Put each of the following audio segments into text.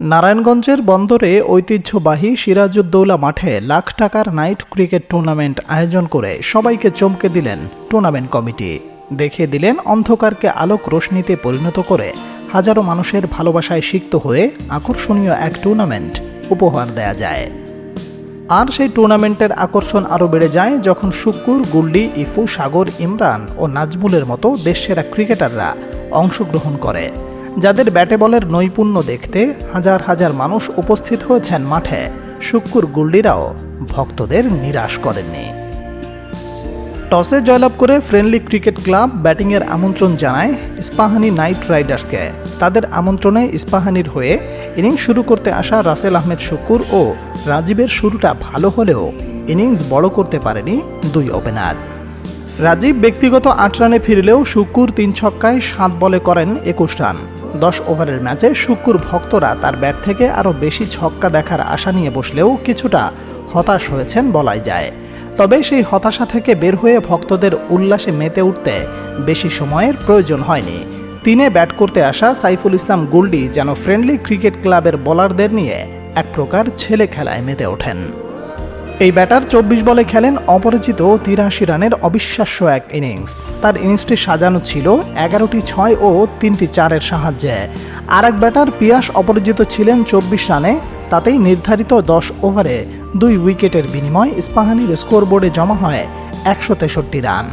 নারায়ণগঞ্জের বন্দরে ঐতিহ্যবাহী সিরাজউদ্দৌলা মাঠে লাখ টাকার নাইট ক্রিকেট টুর্নামেন্ট আয়োজন করে সবাইকে চমকে দিলেন টুর্নামেন্ট কমিটি। দেখিয়ে দিলেন অন্ধকারকে আলোক রোশনিতে পরিণত করে হাজারো মানুষের ভালোবাসায় সিক্ত হয়ে আকর্ষণীয় এক টুর্নামেন্ট উপহার দেয়া যায়। আর সেই টুর্নামেন্টের আকর্ষণ আরও বেড়ে যায় যখন শুক্কুর গুল্ডি ইফু, সাগর, ইমরান ও নাজমুলের মতো দেশসেরা ক্রিকেটাররা অংশগ্রহণ করে। যাদের ব্যাটে বলের নৈপুণ্য দেখতে হাজার হাজার মানুষ উপস্থিত হয়েছেন মাঠে, শুক্কুর গুল্ডিরাও ভক্তদের নিরাশ করেননি। টসে জয়লাভ করে ফ্রেন্ডলি ক্রিকেট ক্লাব ব্যাটিংয়ের আমন্ত্রণ জানায় ইস্পাহানি নাইট রাইডার্সকে। তাদের আমন্ত্রণে ইস্পাহানির হয়ে ইনিংস শুরু করতে আসা রাসেল আহমেদ শুকুর ও রাজীবের শুরুটা ভালো হলেও ইনিংস বড় করতে পারেনি দুই ওপেনার। রাজীব ব্যক্তিগত আট রানে ফিরলেও শুকুর তিন ছক্কায় সাত বলে করেন একুশ রান। দশ ওভারের ম্যাচে শুকুর ভক্তরা তার ব্যাট থেকে আরও বেশি ছক্কা দেখার আশা নিয়ে বসলেও কিছুটা হতাশ হয়েছেন বলাই যায়। তবে সেই হতাশা থেকে বের হয়ে ভক্তদের উল্লাসে মেতে উঠতে বেশি সময়ের প্রয়োজন হয়নি। তিনে ব্যাট করতে আসা সাইফুল ইসলাম গুল্ডি যেন ফ্রেন্ডলি ক্রিকেট ক্লাবের বোলারদের নিয়ে এক প্রকার ছেলে খেলায় মেতে ওঠেন। এই ব্যাটার চব্বিশ বলে খেলেন অপরিচিত তিরাশি রানের অবিশ্বাস্য এক ইনিংস। তার ইনিংসটি সাজানো ছিল এগারোটি ছয় ও তিনটি চারের সাহায্যে। আর এক ব্যাটার পিয়াস অপরাজিত ছিলেন চব্বিশ রানে, তাতেই নির্ধারিত দশ ওভারে দুই উইকেটের বিনিময় ইস্পাহানির স্কোরবোর্ডে জমা হয় একশো তেষট্টি রান।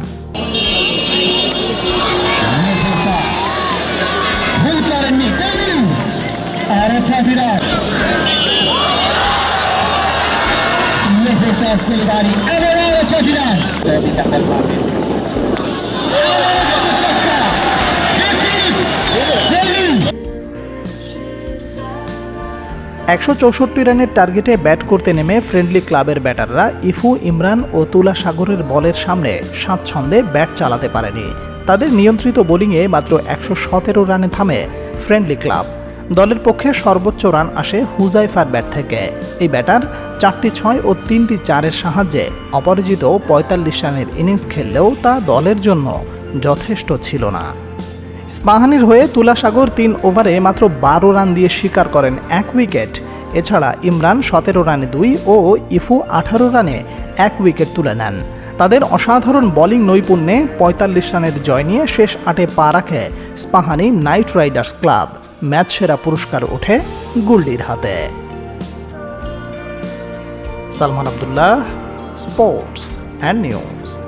একশো চৌষট্টি রানের টার্গেটে ব্যাট করতে নেমে ফ্রেন্ডলি ক্লাবের ব্যাটাররা ইফু, ইমরান ও তুলা সাগরের বলের সামনে স্বাচ্ছন্দ্যে ব্যাট চালাতে পারেনি। তাদের নিয়ন্ত্রিত বোলিংয়ে মাত্র একশো সতেরো রানে থামে ফ্রেন্ডলি ক্লাব। দলের পক্ষে সর্বোচ্চ রান আসে হুজাইফার ব্যাট থেকে। এই ব্যাটার চারটি ছয় ও তিনটি চারের সাহায্যে অপরাজিত পঁয়তাল্লিশ রানের ইনিংস খেললেও তা দলের জন্য যথেষ্ট ছিল না। স্পাহানির হয়ে তুলাসাগর তিন ওভারে মাত্র বারো রান দিয়ে স্বীকার করেন এক উইকেট। এছাড়া ইমরান সতেরো রানে দুই ও ইফু আঠারো রানে এক উইকেট তুলে নেন। তাদের অসাধারণ বোলিং নৈপুণ্যে পঁয়তাল্লিশ রানের জয় নিয়ে শেষ আটে পা রাখে Ispahani knight riders club. Match সেরা পুরস্কার ওঠে গুল্ডির হাতে। Salman Abdullah sports and news.